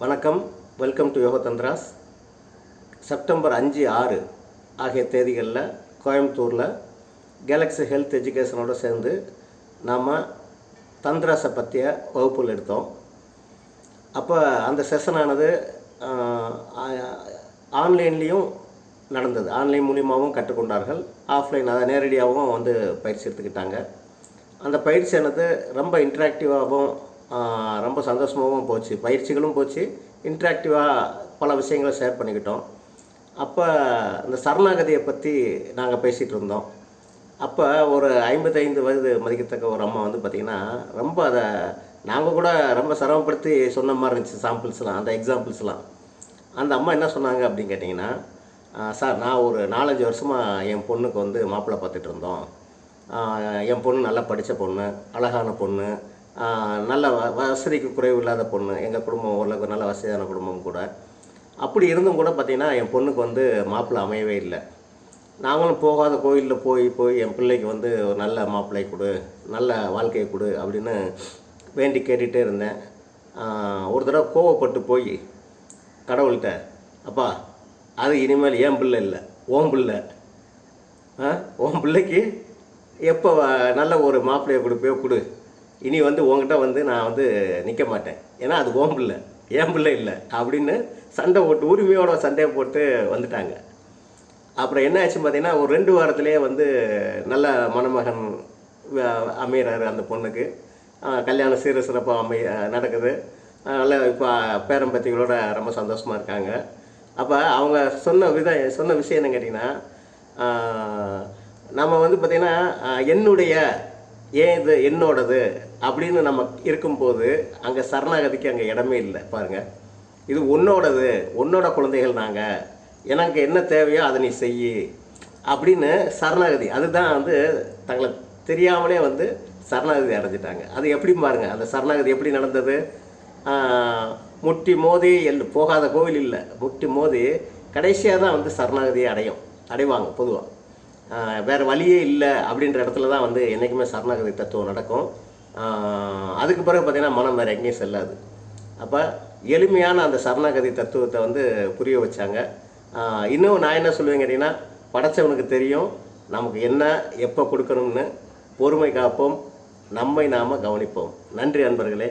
வணக்கம். Welcome to யோக தந்திராஸ் September அஞ்சு ஆறு ஆகிய தேதிகளில் கோயம்புத்தூரில் கேலக்ஸி ஹெல்த் எஜுகேஷனோடு சேர்ந்து நாம் தந்திராஸை பற்றிய வகுப்புகள் எடுத்தோம். அப்போ அந்த செஷனானது ஆன்லைன்லேயும் நடந்தது. ஆன்லைன் மூலியமாகவும் கற்றுக்கொண்டார்கள். ஆஃப்லைன் அதை நேரடியாகவும் வந்து பயிற்சி எடுத்துக்கிட்டாங்க. அந்த பயிற்சியானது ரொம்ப இன்ட்ராக்டிவாகவும் ரொம்ப சந்தோஷமாகவும் போச்சு. பயிற்சிகளும் போச்சு. இன்ட்ராக்டிவாக பல விஷயங்களை ஷேர் பண்ணிக்கிட்டோம். அப்போ இந்த சரணாகதியை பற்றி நாங்கள் பேசிகிட்டு இருந்தோம். அப்போ ஒரு ஐம்பத்தைந்து வயது மதிக்கத்தக்க ஒரு அம்மா வந்து பார்த்திங்கன்னா ரொம்ப அதை நாங்கள் கூட ரொம்ப சிரமப்படுத்தி சொன்ன மாதிரி இருந்துச்சு சாம்பிள்ஸ்லாம் அந்த எக்ஸாம்பிள்ஸ்லாம் அந்த அம்மா என்ன சொன்னாங்க அப்படின்னு கேட்டிங்கன்னா சார் நான் ஒரு நாலஞ்சு வருஷமாக என் பொண்ணுக்கு வந்து மாப்பிள்ளை பார்த்துட்டு இருந்தோம். என் பொண்ணு நல்லா படித்த பொண்ணு அழகான பொண்ணு. நல்ல வ- வசதிக்கு குறைவு இல்லாத பொண்ணு. எங்கள் குடும்பம் ஓரளவுக்கு நல்ல வசதியான குடும்பம் கூட. அப்படி இருந்தும் கூட பார்த்திங்கன்னா என் பொண்ணுக்கு வந்து மாப்பிள்ளை அமையவே இல்லை. நாங்களும் போகாத கோயிலில் போய் போய் என் பிள்ளைக்கு வந்து ஒரு நல்ல மாப்பிள்ளை கொடு நல்ல வாழ்க்கையை கொடு அப்படின்னு வேண்டி கேட்டுகிட்டே இருந்தேன். ஒரு தடவை கோவப்பட்டு போய் கடவுள்கிட்ட அப்பா அது இனிமேல் என் பிள்ளை இல்லை ஓம் பிள்ளை. ஆ ஓம் பிள்ளைக்கு எப்போ நல்ல ஒரு மாப்பிள்ளையை கொடுப்பே கொடு. இனி வந்து உங்ககிட்ட வந்து நான் வந்து நிற்க மாட்டேன். ஏன்னா அது ஓம் பிள்ளை. என் பிள்ளை இல்லை. அப்படின்னு சண்டை போட்டு உரிமையோட சண்டையை போட்டு வந்துட்டாங்க. அப்புறம் என்ன ஆச்சு பார்த்தீங்கன்னா ஒரு ரெண்டு வாரத்திலேயே வந்து நல்ல மணமகன் அமையிறாரு அந்த பொண்ணுக்கு. கல்யாணம் சீர சிறப்பாக அமை நடக்குது. நல்ல இப்போ பேரம்பத்திகளோட ரொம்ப சந்தோஷமாக இருக்காங்க. அப்போ அவங்க சொன்ன வித சொன்ன விஷயம் என்ன கேட்டிங்கன்னா நம்ம வந்து பார்த்திங்கன்னா என்னுடைய ஏன் இது என்னோடது அப்படின்னு நம்ம இருக்கும்போது அங்கே சரணாகதிக்கு அங்கே இடமே இல்லை பாருங்கள் இது உன்னோடது உன்னோட குழந்தைகள் நாங்கள் எனக்கு என்ன தேவையோ அதை நீ செய் அப்படின்னு சரணாகதி அதுதான் வந்து தங்களை தெரியாமலே வந்து சரணாகதி அடைஞ்சிட்டாங்க. அது எப்படி பாருங்கள் அந்த சரணாகதி எப்படி நடந்தது? முட்டி மோதி எல் போகாத கோவில் இல்லை. முட்டி மோதி கடைசியாக தான் வந்து சரணாகதியை அடையும் அடைவாங்க பொதுவாக வேறு வழியே இல்லை அப்படின்ற இடத்துல தான் வந்து என்றைக்குமே சரணாகதி தத்துவம் நடக்கும். அதுக்கு பிறகு பார்த்திங்கன்னா மனம் வேறு எங்கேயும் செல்லாது. அப்போ எளிமையான அந்த சரணாகதி தத்துவத்தை வந்து புரிய வச்சாங்க. இன்னும் நான் என்ன சொல்லுவேன் கேட்டிங்கன்னா படைச்சவனுக்கு தெரியும் நமக்கு என்ன எப்போ கொடுக்கணும்னு பொறுமை காப்போம் நம்மை நாம் கவனிப்போம். நன்றி அன்பர்களே.